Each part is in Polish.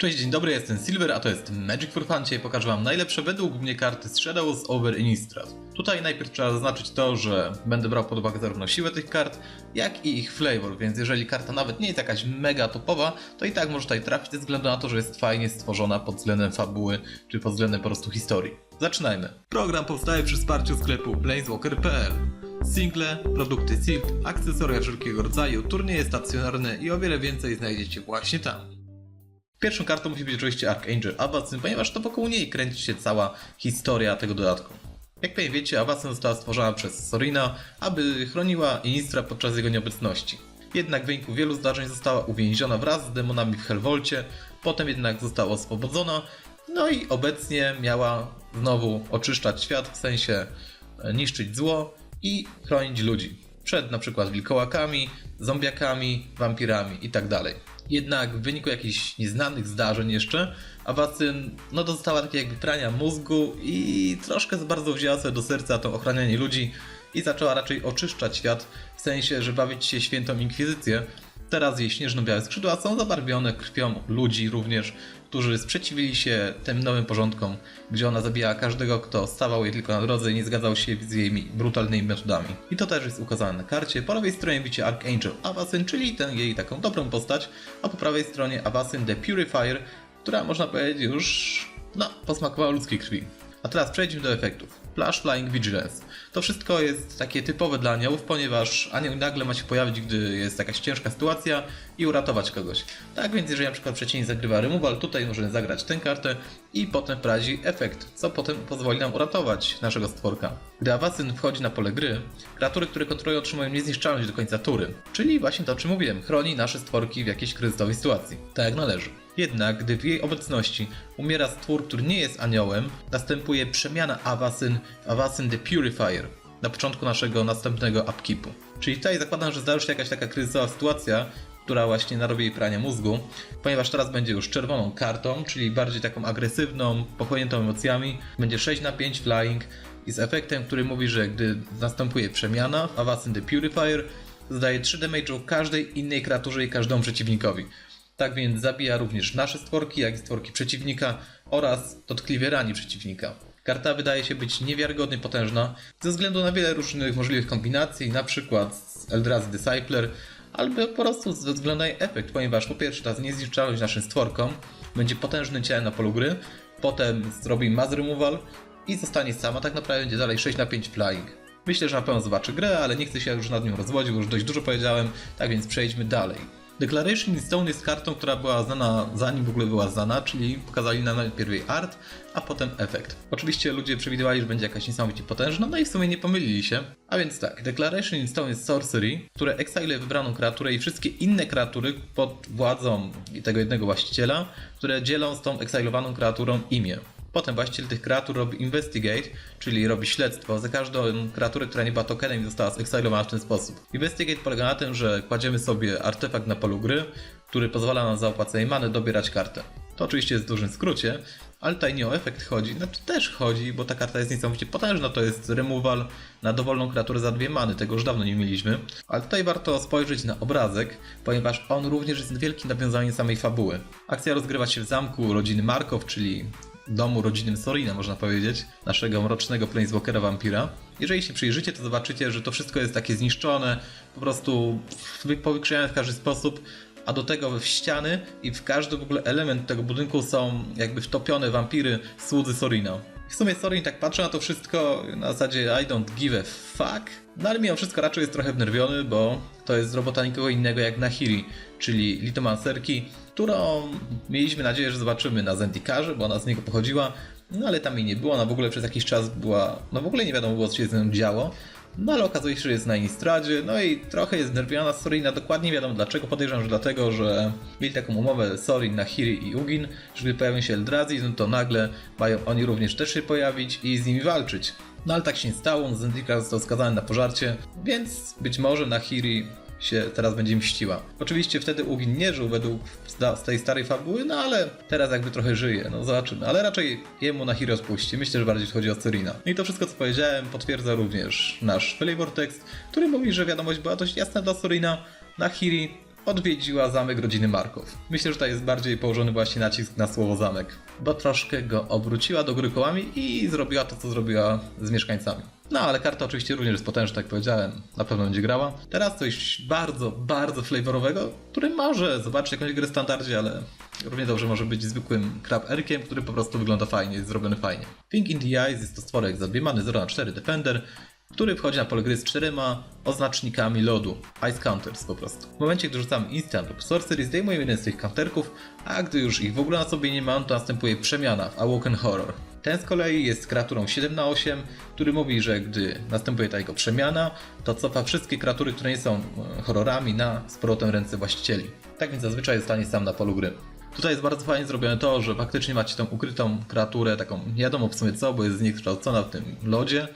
Cześć, dzień dobry, jestem Silver, a to jest Magic for Fun. Dzisiaj pokażę wam najlepsze według mnie karty z Shadows over Innistrad. Tutaj najpierw trzeba zaznaczyć to, że będę brał pod uwagę zarówno siłę tych kart, jak i ich flavor, więc jeżeli karta nawet nie jest jakaś mega topowa, to i tak może tutaj trafić ze względu na to, że jest fajnie stworzona pod względem fabuły, czy pod względem po prostu historii. Zaczynajmy. Program powstaje przy wsparciu sklepu planeswalker.pl Single, produkty Silk, akcesoria wszelkiego rodzaju, turnieje stacjonarne i o wiele więcej znajdziecie właśnie tam. Pierwszą kartą musi być oczywiście Archangel Avacyn, ponieważ to wokół niej kręci się cała historia tego dodatku. Jak pewnie wiecie, Avacyn została stworzona przez Sorina, aby chroniła Inistra podczas jego nieobecności. Jednak w wyniku wielu zdarzeń została uwięziona wraz z demonami w Helvolcie, potem jednak została oswobodzona, no i obecnie miała znowu oczyszczać świat, w sensie e, niszczyć zło i chronić ludzi. Przed na przykład wilkołakami, zombiakami, wampirami itd. Jednak w wyniku jakichś nieznanych zdarzeń jeszcze, Awacyn no, dostała takie jakby prania mózgu i troszkę za bardzo wzięła sobie do serca to ochranianie ludzi i zaczęła raczej oczyszczać świat, w sensie, że bawić się świętą inkwizycję. Teraz jej śnieżno-białe skrzydła są zabarwione krwią ludzi również, którzy sprzeciwili się tym nowym porządkom, gdzie ona zabijała każdego, kto stawał jej tylko na drodze i nie zgadzał się z jej brutalnymi metodami. I to też jest ukazane na karcie. Po lewej stronie widzicie Archangel Avacyn, czyli tę jej taką dobrą postać, a po prawej stronie Avacyn the Purifier, która można powiedzieć już, no, posmakowała ludzkiej krwi. A teraz przejdźmy do efektów. Flash Flying Vigilance. To wszystko jest takie typowe dla aniołów, ponieważ anioł nagle ma się pojawić, gdy jest jakaś ciężka sytuacja i uratować kogoś. Tak więc jeżeli na przykład przeciwnik zagrywa removal, tutaj możemy zagrać tę kartę i potem wprowadzi efekt, co potem pozwoli nam uratować naszego stworka. Gdy Awasyn wchodzi na pole gry, kreatury, które kontrolują otrzymują niezniszczalność do końca tury. Czyli właśnie to o czym mówiłem, chroni nasze stworki w jakiejś kryzysowej sytuacji. Tak jak należy. Jednak, gdy w jej obecności umiera stwór, który nie jest aniołem, następuje przemiana Awasyn w Awasyn the Purifier na początku naszego następnego upkeepu. Czyli tutaj zakładam, że zdarzy się jakaś taka kryzysowa sytuacja, która właśnie narobi jej prania mózgu, ponieważ teraz będzie już czerwoną kartą, czyli bardziej taką agresywną, pochłoniętą emocjami. Będzie 6 na 5 flying i z efektem, który mówi, że gdy następuje przemiana w Avacyn the Purifier, zadaje 3 damage'u każdej innej kreaturze i każdemu przeciwnikowi. Tak więc zabija również nasze stworki, jak i stworki przeciwnika oraz dotkliwie rani przeciwnika. Karta wydaje się być niewiarygodnie potężna ze względu na wiele różnych możliwych kombinacji, na przykład z Eldrazi Discipler, albo po prostu ze względu na jej efekt, ponieważ po pierwsze ta niezniszczalność naszym stworkom będzie potężnym ciałem na polu gry, potem zrobi mass removal i zostanie sama, tak naprawdę będzie dalej 6 na 5 flying. Myślę, że na pewno zobaczy grę, ale nie chcę się już nad nią rozwodzić, bo już dość dużo powiedziałem, tak więc przejdźmy dalej. Declaration Stone jest kartą, która była znana zanim w ogóle była znana, czyli pokazali nam najpierw jej art, a potem efekt. Oczywiście ludzie przewidywali, że będzie jakaś niesamowicie potężna, no i w sumie nie pomylili się. A więc tak, Declaration Stone jest sorcery, które exile wybraną kreaturę i wszystkie inne kreatury pod władzą tego jednego właściciela, które dzielą z tą exilowaną kreaturą imię. Potem właściciel tych kreatur robi investigate, czyli robi śledztwo za każdą kreaturę, która nie była tokenem i została zexilowana w ten sposób. Investigate polega na tym, że kładziemy sobie artefakt na polu gry, który pozwala nam za opłacenie many dobierać kartę. To oczywiście jest w dużym skrócie, ale tutaj nie o efekt chodzi, znaczy też chodzi, bo ta karta jest niesamowicie potężna, to jest removal na dowolną kreaturę za dwie many, tego już dawno nie mieliśmy. Ale tutaj warto spojrzeć na obrazek, ponieważ on również jest wielkim nawiązaniem samej fabuły. Akcja rozgrywa się w zamku rodziny Markow, czyli domu rodzinnym Sorina, można powiedzieć, naszego mrocznego planeswalkera wampira. Jeżeli się przyjrzycie, to zobaczycie, że to wszystko jest takie zniszczone, po prostu powykrzywiane w każdy sposób, a do tego w ściany i w każdy w ogóle element tego budynku są jakby wtopione wampiry, słudzy Sorina. W sumie Sorin tak patrzy na to wszystko. Na zasadzie I don't give a fuck, no ale mimo wszystko raczej jest trochę wnerwiony, bo to jest robota nikogo innego jak Nahiri, czyli Litomancerki, którą mieliśmy nadzieję, że zobaczymy na Zendikarze, bo ona z niego pochodziła, no ale tam jej nie było, ona w ogóle przez jakiś czas była, no w ogóle nie wiadomo było co się z nią działo, no ale okazuje się, że jest na Innistradzie, no i trochę jest znerwiona Sorina, dokładnie nie wiadomo dlaczego, podejrzewam, że dlatego, że mieli taką umowę Sorin, Nahiri i Ugin, że gdy pojawią się Eldrazi, no to nagle mają oni również też się pojawić i z nimi walczyć. No ale tak się nie stało, Zendikar został skazany na pożarcie, więc być może Nahiri się teraz będzie mściła. Oczywiście wtedy Ugin nie żył według tej starej fabuły, no ale teraz jakby trochę żyje, no zobaczymy. Ale raczej jemu na Hero spuści. Myślę, że bardziej chodzi o Serina. No i to wszystko, co powiedziałem, potwierdza również nasz flavor text, który mówi, że wiadomość była dość jasna dla Serina. Nahiri odwiedziła zamek rodziny Marków. Myślę, że tutaj jest bardziej położony właśnie nacisk na słowo zamek, bo troszkę go obróciła do góry kołami i zrobiła to, co zrobiła z mieszkańcami. No, ale karta oczywiście również jest potężna, jak powiedziałem, na pewno będzie grała. Teraz coś bardzo, bardzo flavorowego, który może zobaczyć jakąś grę w standardzie, ale równie dobrze może być zwykłym crab erkiem, który po prostu wygląda fajnie, jest zrobiony fajnie. Think in the Eyes jest to stworek za dwie many 0 na 4 Defender, który wchodzi na pole gry z czterema oznacznikami lodu, Ice Counters po prostu. W momencie, gdy rzucamy Instant lub Sorcery, zdejmujemy jeden z tych counterków, a gdy już ich w ogóle na sobie nie mam, to następuje przemiana w Awoken Horror. Ten z kolei jest kreaturą 7 na 8, który mówi, że gdy następuje ta jego przemiana, to cofa wszystkie kreatury, które nie są e, horrorami na z ręce właścicieli. Tak więc zazwyczaj zostanie sam na polu gry. Tutaj jest bardzo fajnie zrobione to, że faktycznie macie tą ukrytą kreaturę, taką nie wiadomo w sumie co, bo jest zniekształcona w tym lodzie.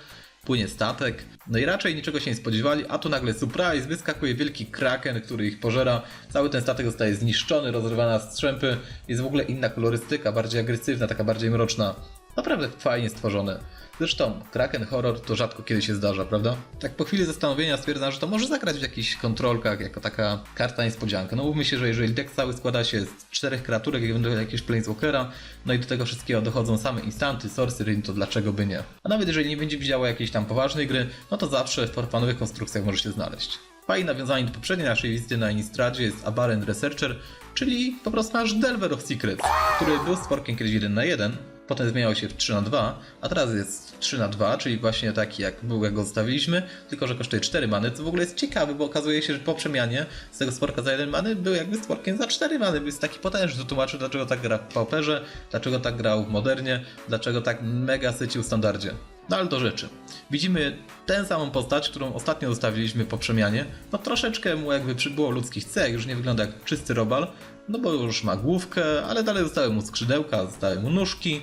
Płynie statek, no i raczej niczego się nie spodziewali, a tu nagle surprise, wyskakuje wielki kraken, który ich pożera, cały ten statek zostaje zniszczony, rozrywany na strzępy, jest w ogóle inna kolorystyka, bardziej agresywna, taka bardziej mroczna. Naprawdę fajnie stworzone. Zresztą Kraken Horror to rzadko kiedy się zdarza, prawda? Tak po chwili zastanowienia stwierdzam, że to może zagrać w jakichś kontrolkach jako taka karta niespodzianka. No mówmy się, że jeżeli deck cały składa się z czterech kreaturek, jak będą jakiegoś Planeswalkera, no i do tego wszystkiego dochodzą same instanty, sorcery, to dlaczego by nie? A nawet jeżeli nie będzie widziało jakiejś tam poważnej gry, no to zawsze w forfanowych konstrukcjach może się znaleźć. Fajne nawiązanie do poprzedniej naszej wizyty na Innistradzie jest Aberrant Researcher, czyli po prostu nasz Delver of Secrets, który był stworkiem kiedyś 1 na 1, potem zmieniał się w 3 na 2, a teraz jest 3 na 2, czyli właśnie taki jak był, jak go zostawiliśmy, tylko że kosztuje 4 many, co w ogóle jest ciekawe, bo okazuje się, że po przemianie z tego stworka za 1 many był jakby stworkiem za 4 many, jest taki potężny, to tłumaczy dlaczego tak gra w Pauperze, dlaczego tak grał w Modernie, dlaczego tak mega sycił w Standardzie. No ale do rzeczy. Widzimy tę samą postać, którą ostatnio zostawiliśmy po przemianie. No troszeczkę mu jakby przybyło ludzkich cech, już nie wygląda jak czysty robal, no bo już ma główkę, ale dalej zostały mu skrzydełka, zostały mu nóżki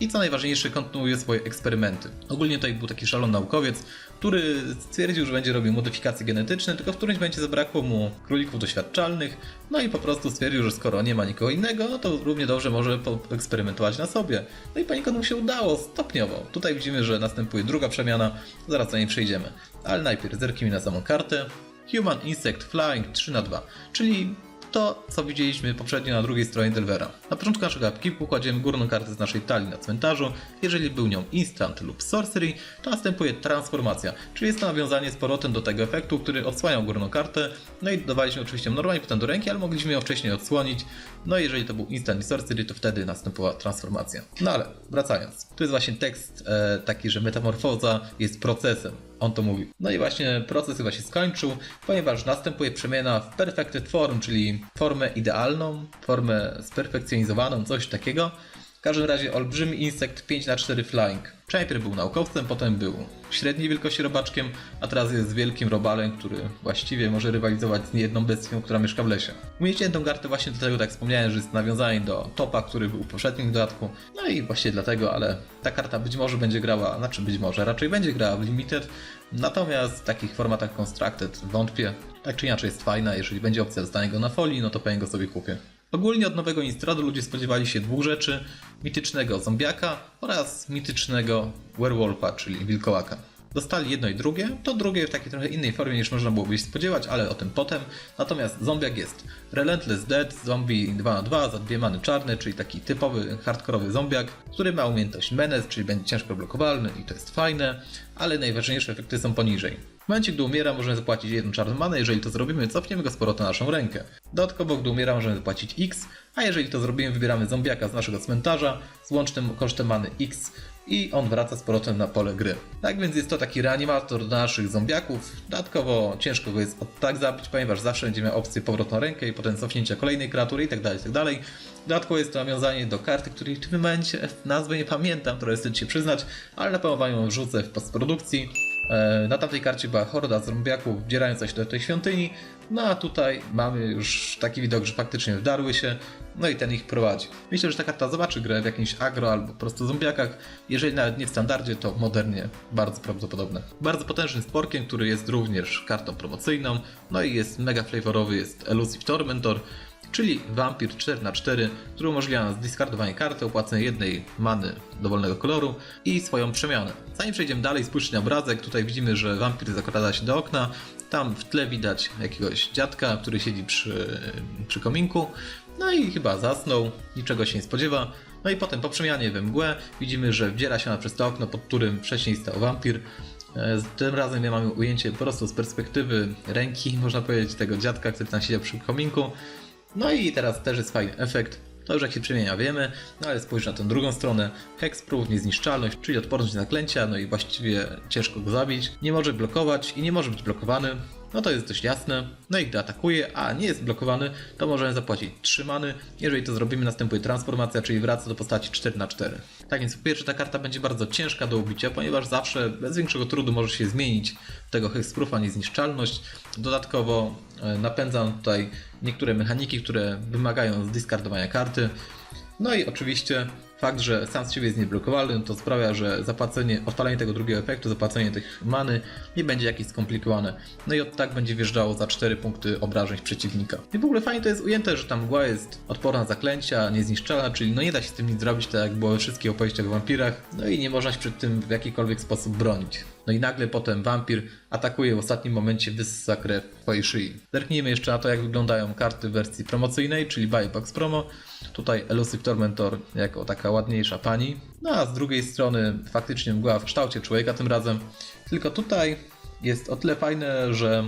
i co najważniejsze kontynuuje swoje eksperymenty. Ogólnie tutaj był taki szalony naukowiec, który stwierdził, że będzie robił modyfikacje genetyczne, tylko w którymś momencie zabrakło mu królików doświadczalnych, no i po prostu stwierdził, że skoro nie ma nikogo innego, no to równie dobrze może poeksperymentować na sobie. No i poniekąd mu się udało, stopniowo. Tutaj widzimy, że następuje druga przemiana, zaraz do niej przejdziemy. Ale najpierw zerknijmy na samą kartę. Human Insect Flying 3 na 2 czyli to, co widzieliśmy poprzednio na drugiej stronie Delvera. Na początku naszego upkeepu kładziemy górną kartę z naszej talii na cmentarzu. Jeżeli był nią instant lub sorcery, to następuje transformacja, czyli jest to nawiązanie z powrotem do tego efektu, który odsłaniał górną kartę. No i dodawaliśmy oczywiście normalnie potem do ręki, ale mogliśmy ją wcześniej odsłonić. No i jeżeli to był instant i sorcery, to wtedy następowała transformacja. No ale wracając, tu jest właśnie tekst e, taki, że metamorfoza jest procesem. On to mówi. No i właśnie proces chyba się skończył, ponieważ następuje przemiana w perfected form, czyli formę idealną, formę sperfekcjonizowaną, coś takiego. Każdym razie olbrzymi insekt 5 na 4 flying. Najpierw był naukowcem, potem był średniej wielkości robaczkiem, a teraz jest wielkim robalem, który właściwie może rywalizować z niejedną bestią, która mieszka w lesie. Tę kartę właśnie do tego, tak wspomniałem, że jest nawiązanie do topa, który był w poprzednim dodatku. No i właśnie dlatego, ale ta karta być może będzie grała, znaczy być może, raczej będzie grała w Limited, natomiast w takich formatach Constructed wątpię. Tak czy inaczej jest fajna, jeżeli będzie opcja dostania go na folii, no to pewnie go sobie kupię. Ogólnie od nowego Instradu ludzie spodziewali się dwóch rzeczy: mitycznego zombiaka oraz mitycznego werewolfa, czyli wilkołaka. Dostali jedno i drugie, to drugie w takiej trochę innej formie niż można byłoby się spodziewać, ale o tym potem. Natomiast zombiak jest Relentless Dead, zombie 2 na 2 za dwie many czarne, czyli taki typowy hardkorowy zombiak, który ma umiejętność Menace, czyli będzie ciężko blokowalny i to jest fajne, ale najważniejsze efekty są poniżej. W momencie, gdy umiera, możemy zapłacić jedną czarną manę, jeżeli to zrobimy, cofniemy go z powrotem na naszą rękę. Dodatkowo, gdy umiera, możemy zapłacić X, a jeżeli to zrobimy, wybieramy zombiaka z naszego cmentarza z łącznym kosztem many X i on wraca z powrotem na pole gry. Tak więc jest to taki reanimator naszych zombiaków. Dodatkowo ciężko go jest tak zabić, ponieważ zawsze będzie miał opcję powrotną rękę i potem cofnięcia kolejnej kreatury itd. itd. Dodatkowo jest to nawiązanie do karty, której w tym momencie nazwy nie pamiętam, trochę wstyd się przyznać, ale na pewno ją wrzucę w postprodukcji. E, Na tamtej karcie była horda zombiaków wdzierająca się do tej świątyni, no a tutaj mamy już taki widok, że faktycznie wdarły się, no i ten ich prowadzi. Myślę, że ta karta zobaczy grę w jakimś agro albo po prostu zombiakach, jeżeli nawet nie w standardzie, to modernie bardzo prawdopodobne. Bardzo potężnym sporkiem, który jest również kartą promocyjną, no i jest mega flavorowy, jest Elusive Tormentor, czyli wampir 4x4, który umożliwia zdiskardowanie karty, opłacenie jednej many dowolnego koloru i swoją przemianę. Zanim przejdziemy dalej, spójrzcie na obrazek, tutaj widzimy, że wampir zakrada się do okna, Tam w tle widać jakiegoś dziadka, który siedzi przy, przy kominku. No i chyba zasnął, niczego się nie spodziewa. No i potem po przemianie we mgłę widzimy, że wdziera się na przez to okno, pod którym wcześniej stał wampir. E, Tym razem mamy ujęcie po prostu z perspektywy ręki, można powiedzieć, tego dziadka, który tam siedział przy kominku. No i teraz też jest fajny efekt. To już jak się przemienia wiemy, no ale spójrz na tę drugą stronę. Hexproof, niezniszczalność, czyli odporność na zaklęcia, no i właściwie ciężko go zabić. Nie może blokować i nie może być blokowany. No to jest dość jasne. No i gdy atakuje, a nie jest blokowany, to możemy zapłacić 3 many. Jeżeli to zrobimy, następuje transformacja, czyli wraca do postaci 4 na 4 Tak więc po pierwsze ta karta będzie bardzo ciężka do ubicia, ponieważ zawsze bez większego trudu może się zmienić tego Hexproofa niezniszczalność. Dodatkowo e, napędzam tutaj niektóre mechaniki, które wymagają zdiskardowania karty. No i oczywiście fakt, że sam z siebie jest nieblokowalny, to sprawia, że zapłacenie, odpalenie tego drugiego efektu, zapłacenie tych many nie będzie jakieś skomplikowane. No i od tak będzie wjeżdżało za 4 punkty obrażeń przeciwnika. I w ogóle fajnie to jest ujęte, że ta mgła jest odporna na zaklęcia, niezniszczalna, czyli no nie da się z tym nic zrobić, tak jak było we wszystkich opowieściach o wampirach, no i nie można się przed tym w jakikolwiek sposób bronić. No i nagle potem wampir atakuje w ostatnim momencie, wysysa krew twojej szyi. Zerknijmy jeszcze na to, jak wyglądają karty w wersji promocyjnej, czyli Buybox Promo. Tutaj Elusive Tormentor jako taka ładniejsza pani. No a z drugiej strony faktycznie mgła w kształcie człowieka tym razem. Tylko tutaj jest o tyle fajne, że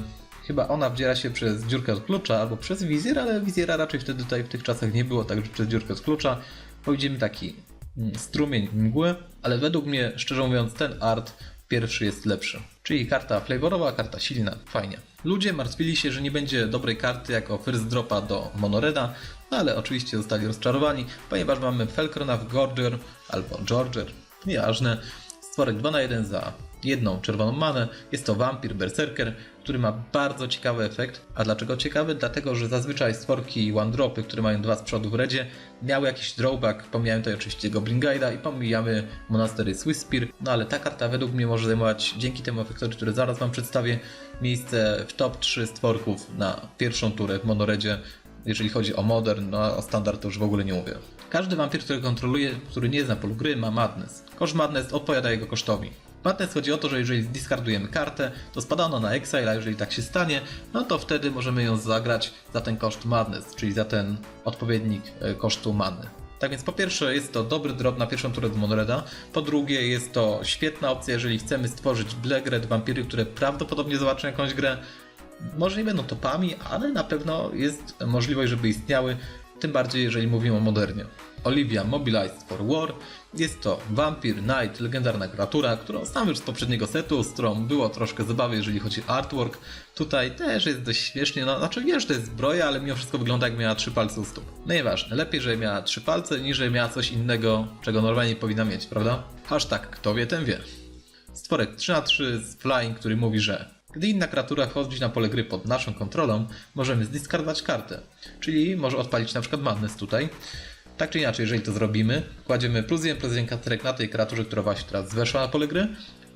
chyba ona wdziera się przez dziurkę od klucza albo przez wizjer, ale wizjera raczej wtedy tutaj w tych czasach nie było, także przez dziurkę od klucza. Widzimy taki mm, strumień mgły, ale według mnie, szczerze mówiąc, ten art pierwszy jest lepszy. Czyli karta flavorowa, karta silna, fajnie. Ludzie martwili się, że nie będzie dobrej karty jako first dropa do Monoreda, no ale oczywiście zostali rozczarowani, ponieważ mamy Felkrona w Gorger albo Georger, nieważne. Stworek 2 na 1 za jedną czerwoną manę. Jest to wampir berserker, który ma bardzo ciekawy efekt. A dlaczego ciekawy? Dlatego, że zazwyczaj stworki one dropy, które mają dwa z przodu w redzie, miały jakiś drawback. Pomijamy tutaj oczywiście Goblin Guide'a i pomijamy monastery Swiss Spear. No ale ta karta według mnie może zajmować, dzięki temu efektowi, który zaraz Wam przedstawię, miejsce w top 3 stworków na pierwszą turę w monoredzie. Jeżeli chodzi o modern, no a o standard to już w ogóle nie mówię. Każdy wampir, który kontroluje, który nie zna polu gry, ma Madness. Koszt Madness odpowiada jego kosztowi. Madness chodzi o to, że jeżeli discardujemy kartę, to spada ona na Exile, a jeżeli tak się stanie, no to wtedy możemy ją zagrać za ten koszt Madness, czyli za ten odpowiednik e, kosztu many. Tak więc po pierwsze jest to dobry drop na pierwszą turę Monreda, po drugie jest to świetna opcja, jeżeli chcemy stworzyć Black Red wampiry, które prawdopodobnie zobaczą jakąś grę. Może nie będą topami, ale na pewno jest możliwość, żeby istniały, tym bardziej jeżeli mówimy o modernie. Olivia Mobilized for War jest to Vampir Knight, legendarna kreatura, którą znam już z poprzedniego setu, z którą było troszkę zabawy, jeżeli chodzi o artwork. Tutaj też jest dość śmiesznie, no znaczy wiem, że to jest zbroja, ale mimo wszystko wygląda jak miała trzy palce u stóp. No nieważne, lepiej, że miała trzy palce, niż że miała coś innego, czego normalnie nie powinna mieć, prawda? Hashtag kto wie, ten wie. Stworek 3 na 3 z Flying, który mówi, że gdy inna kreatura wchodzi na pole gry pod naszą kontrolą, możemy zdiskardować kartę. Czyli może odpalić na przykład Madness tutaj. Tak czy inaczej, jeżeli to zrobimy, kładziemy plus 1 plus 1 karterek na tej kreaturze, która właśnie teraz weszła na pole gry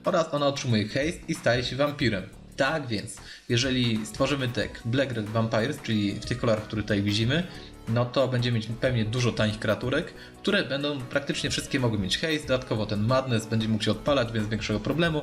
oraz ona otrzymuje haste i staje się wampirem. Tak więc, jeżeli stworzymy deck Black Red Vampires, czyli w tych kolorach, które tutaj widzimy, no to będziemy mieć pewnie dużo tanich kreaturek, które będą praktycznie wszystkie mogły mieć haste, dodatkowo ten Madness będzie mógł się odpalać bez większego problemu,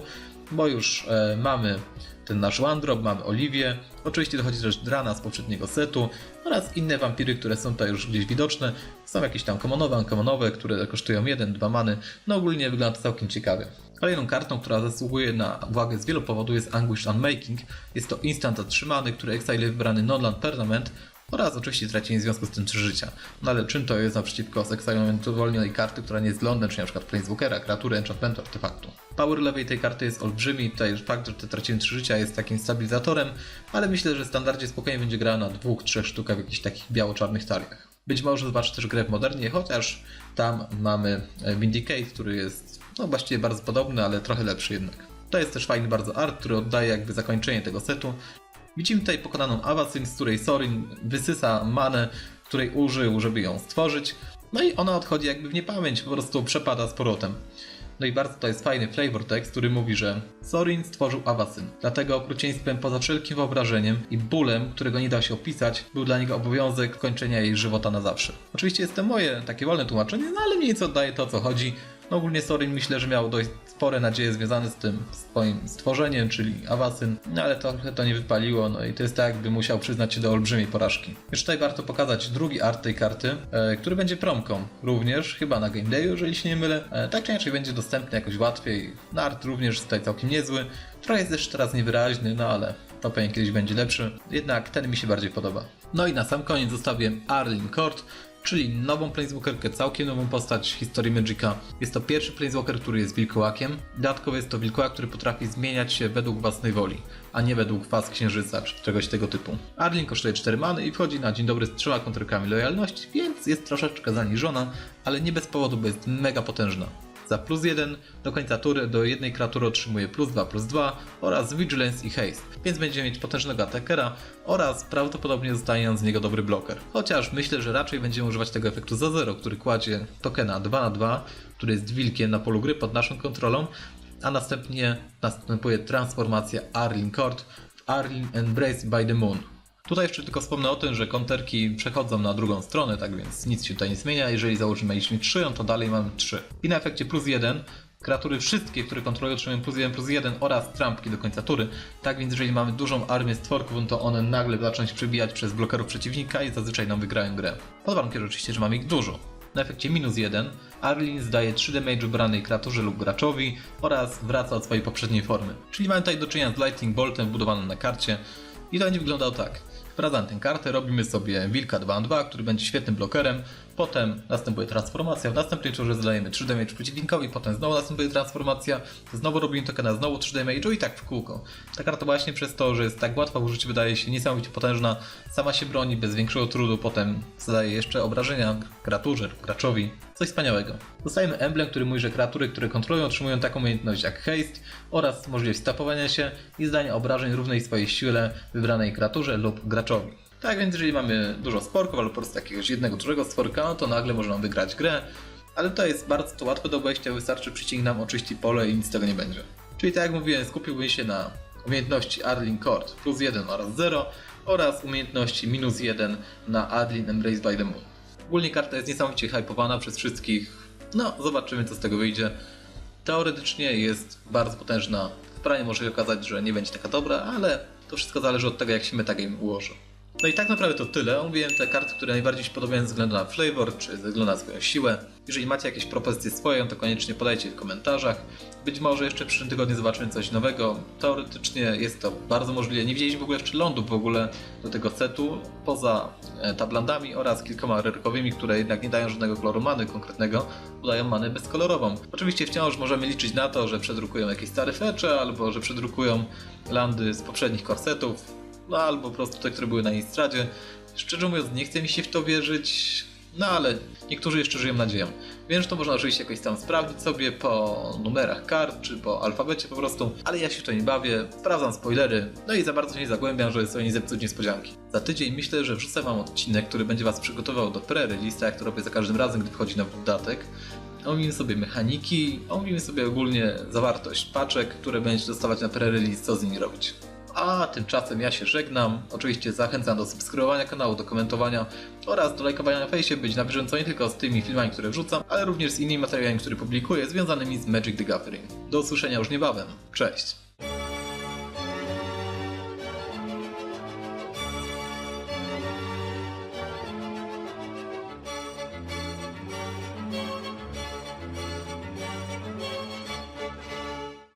bo już e, mamy ten nasz one drop, mamy Oliwię, oczywiście dochodzi też Drana z poprzedniego setu oraz inne wampiry, które są tutaj już gdzieś widoczne. Są jakieś tam commonowe, uncommanowe, które kosztują 1-2 many, no ogólnie wygląda to całkiem ciekawie. Kolejną kartą, która zasługuje na uwagę z wielu powodów jest Anguished Unmaking. Jest to instant zatrzymany, który exile wybrany non-land permanent oraz oczywiście traci związku z tym 3 życia. No ale czym to jest naprzeciwko z uwolnionej karty, która nie jest lądem, czy na przykład Planeswalkera, kreatury, enchantmentu, artefaktu. Power lewej tej karty jest olbrzymi, tutaj fakt, że te tracimy 3 życia jest takim stabilizatorem, ale myślę, że standardzie spokojnie będzie grała na dwóch, trzech sztukach w jakichś takich biało-czarnych taliach. Być może zobaczy też grę w modernie, chociaż tam mamy Vindicate, który jest no właściwie bardzo podobny, ale trochę lepszy jednak. To jest też fajny bardzo art, który oddaje jakby zakończenie tego setu. Widzimy tutaj pokonaną Awasyn, z której Sorin wysysa manę, której użył, żeby ją stworzyć. No i ona odchodzi jakby w niepamięć, po prostu przepada z powrotem. No i bardzo to jest fajny flavor text, który mówi, że Sorin stworzył Awasyn. Dlatego okrucieństwem poza wszelkim wyobrażeniem i bólem, którego nie da się opisać, był dla niego obowiązek kończenia jej żywota na zawsze. Oczywiście jest to moje takie wolne tłumaczenie, no ale mniej więcej oddaje to o co chodzi. No ogólnie Sorin myślę, że miał dość spore nadzieje związane z tym swoim stworzeniem, czyli Awasyn, no ale trochę to nie wypaliło, no i to jest tak, jakby musiał przyznać się do olbrzymiej porażki. Już tutaj warto pokazać drugi art tej karty, e, który będzie promką, również chyba na Game Dayu, jeżeli się nie mylę. E, tak czy inaczej będzie dostępny jakoś łatwiej. No, art również jest tutaj całkiem niezły, trochę jest też teraz niewyraźny, no ale to pewnie kiedyś będzie lepszy. Jednak ten mi się bardziej podoba. No i na sam koniec zostawiłem Arlene Court, czyli nową Planeswalkerkę, całkiem nową postać historii Magica. Jest to pierwszy Planeswalker, który jest wilkołakiem. Dodatkowo jest to wilkołak, który potrafi zmieniać się według własnej woli, a nie według faz księżyca czy czegoś tego typu. Arlin kosztuje 4 many i wchodzi na dzień dobry z trzema kontrkami lojalności, więc jest troszeczkę zaniżona, ale nie bez powodu, bo jest mega potężna. Za plus 1 do końca tury do jednej kreatury otrzymuje plus 2 plus 2 oraz Vigilance i Haste, więc będzie mieć potężnego atakera oraz prawdopodobnie zostanie z niego dobry bloker. Chociaż myślę, że raczej będziemy używać tego efektu za 0, który kładzie tokena 2 na 2 który jest wilkiem na polu gry pod naszą kontrolą, a następnie następuje transformacja Arlin Court w Arlin Embraced by the Moon. Tutaj jeszcze tylko wspomnę o tym, że konterki przechodzą na drugą stronę, tak więc nic się tutaj nie zmienia. Jeżeli założymy mieliśmy 3, to dalej mamy 3. I na efekcie plus 1 kreatury wszystkie, które kontrolują otrzymują plus 1, plus 1 oraz trampki do końca tury. Tak więc jeżeli mamy dużą armię stworków, no to one nagle zaczną się przebijać przez blokerów przeciwnika i zazwyczaj nam wygrają grę. Pod warunkiem oczywiście, że mamy ich dużo. Na efekcie minus 1 Arlin zdaje 3 damage ubranej kreaturze lub graczowi oraz wraca od swojej poprzedniej formy. Czyli mamy tutaj do czynienia z Lightning Boltem wbudowanym na karcie i to będzie wyglądał tak. Wprowadzamy tę kartę, robimy sobie Wilka 2 2 który będzie świetnym blokerem. Potem następuje transformacja, w następnej turze zadajemy 3 damage przeciwnikowi, potem znowu następuje transformacja, znowu robimy tokena, znowu 3 damage i tak w kółko. Ta karta właśnie przez to, że jest tak łatwa w użyciu, wydaje się niesamowicie potężna, sama się broni bez większego trudu, potem zadaje jeszcze obrażenia kreaturze, graczowi. Coś wspaniałego. Dostajemy emblem, który mówi, że kreatury, które kontrolują, otrzymują taką umiejętność jak haste oraz możliwość stapowania się i zdania obrażeń równej swojej siłę wybranej kreaturze lub graczowi. Tak więc jeżeli mamy dużo sporków albo po prostu jakiegoś jednego dużego stworka, no to nagle można wygrać grę, ale to jest bardzo to łatwe do obejścia, wystarczy przyciągnąć oczyści pole i nic z tego nie będzie. Czyli tak jak mówiłem, skupiłbym się na umiejętności Arlin Court plus 1 oraz 0 oraz umiejętności minus 1 na Arlin Embrace by the Moon. Ogólnie karta jest niesamowicie hypowana przez wszystkich. No, zobaczymy co z tego wyjdzie. Teoretycznie jest bardzo potężna. W praniu może się okazać, że nie będzie taka dobra, ale to wszystko zależy od tego, jak się metagame ułoży. No i tak naprawdę to tyle. Omówiłem te karty, które najbardziej się podobają ze względu na flavor, czy ze względu na swoją siłę. Jeżeli macie jakieś propozycje swoje, to koniecznie podajcie w komentarzach. Być może jeszcze w przyszłym tygodniu zobaczymy coś nowego. Teoretycznie jest to bardzo możliwe. Nie widzieliśmy w ogóle jeszcze lądów w ogóle do tego setu, poza e, tablandami oraz kilkoma rerkowymi, które jednak nie dają żadnego koloru many konkretnego, dają manę bezkolorową. Oczywiście wciąż możemy liczyć na to, że przedrukują jakieś stare fecze, albo że przedrukują landy z poprzednich korsetów, no albo po prostu te, które były na Instradzie. Szczerze mówiąc, nie chce mi się w to wierzyć, no ale niektórzy jeszcze żyją nadzieją. Wiem, że to można oczywiście jakoś tam sprawdzić sobie po numerach kart, czy po alfabecie po prostu, ale ja się w to nie bawię, sprawdzam spoilery, no i za bardzo się nie zagłębiam, żeby sobie nie zepsuć niespodzianki. Za tydzień myślę, że wrzucę wam odcinek, który będzie was przygotował do pre-release, jak to robię za każdym razem, gdy wchodzi nowy dodatek. Omówimy sobie mechaniki, omówimy sobie ogólnie zawartość paczek, które będziecie dostawać na pre-release, co z nimi robić. A tymczasem ja się żegnam. Oczywiście zachęcam do subskrybowania kanału, do komentowania oraz do lajkowania na fejsie, być na bieżąco nie tylko z tymi filmami, które wrzucam, ale również z innymi materiałami, które publikuję, związanymi z Magic the Gathering. Do usłyszenia już niebawem. Cześć!